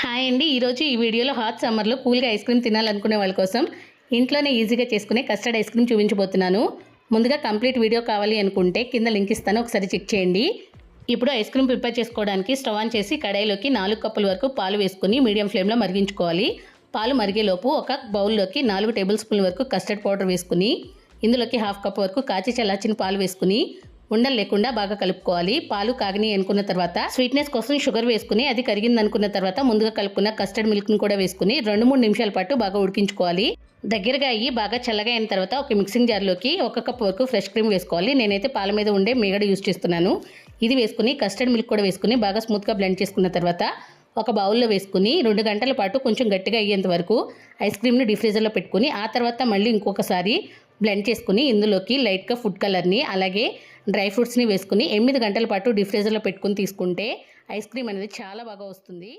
Hi అండి. ఈరోజు ఈ వీడియోలో హాట్ సమ్మర్లో కూల్గా ఐస్ క్రీమ్ తినాలనుకునే వాళ్ళ కోసం ఇంట్లోనే ఈజీగా చేసుకునే కస్టర్డ్ ఐస్ క్రీమ్ చూపించబోతున్నాను. ముందుగా కంప్లీట్ వీడియో కావాలి అనుకుంటే కింద లింక్ ఇస్తాను. ఒకసారి చెక్ చేయండి. ఇప్పుడు ఐస్ క్రీమ్ ప్రిపేర్ చేసుకోవడానికి స్టవ్ ఆన్ చేసి కడాయిలోకి నాలుగు కప్పుల వరకు పాలు వేసుకుని మీడియం ఫ్లేమ్లో మరిగించుకోవాలి. పాలు మరిగేలోపు ఒక బౌల్లోకి నాలుగు టేబుల్ స్పూన్ల వరకు కస్టర్డ్ పౌడర్ వేసుకుని ఇందులోకి హాఫ్ కప్ వరకు కాచి చల్లార్చిన పాలు వేసుకుని ఉండలు లేకుండా బాగా కలుపుకోవాలి. పాలు కాగని అనుకున్న తర్వాత స్వీట్నెస్ కోసం షుగర్ వేసుకుని అది కరిగింది అనుకున్న తర్వాత ముందుగా కలుపుకున్న కస్టర్డ్ మిల్క్ని కూడా వేసుకుని రెండు మూడు నిమిషాల పాటు బాగా ఉడికించుకోవాలి. దగ్గరగా అయ్యి బాగా చల్లగా అయిన తర్వాత ఒక మిక్సింగ్ జార్లోకి ఒక కప్ వరకు ఫ్రెష్ క్రీమ్ వేసుకోవాలి. నేనైతే పాల మీద ఉండే మీగడ యూజ్ చేస్తున్నాను. ఇది వేసుకుని కస్టర్డ్ మిల్క్ కూడా వేసుకుని బాగా స్మూత్గా బ్లెండ్ చేసుకున్న తర్వాత ఒక బౌల్లో వేసుకుని రెండు గంటల పాటు కొంచెం గట్టిగా అయ్యేంత వరకు ఐస్ క్రీమ్ని డిఫ్రీజర్లో పెట్టుకుని ఆ తర్వాత మళ్ళీ ఇంకొకసారి బ్లెండ్ చేసుకుని ఇందులోకి లైట్గా ఫుడ్ కలర్ని అలాగే డ్రై ఫ్రూట్స్ని వేసుకుని ఎనిమిది గంటల పాటు డీఫ్రీజర్లో పెట్టుకుని తీసుకుంటే ఐస్ క్రీమ్ అనేది చాలా బాగా వస్తుంది.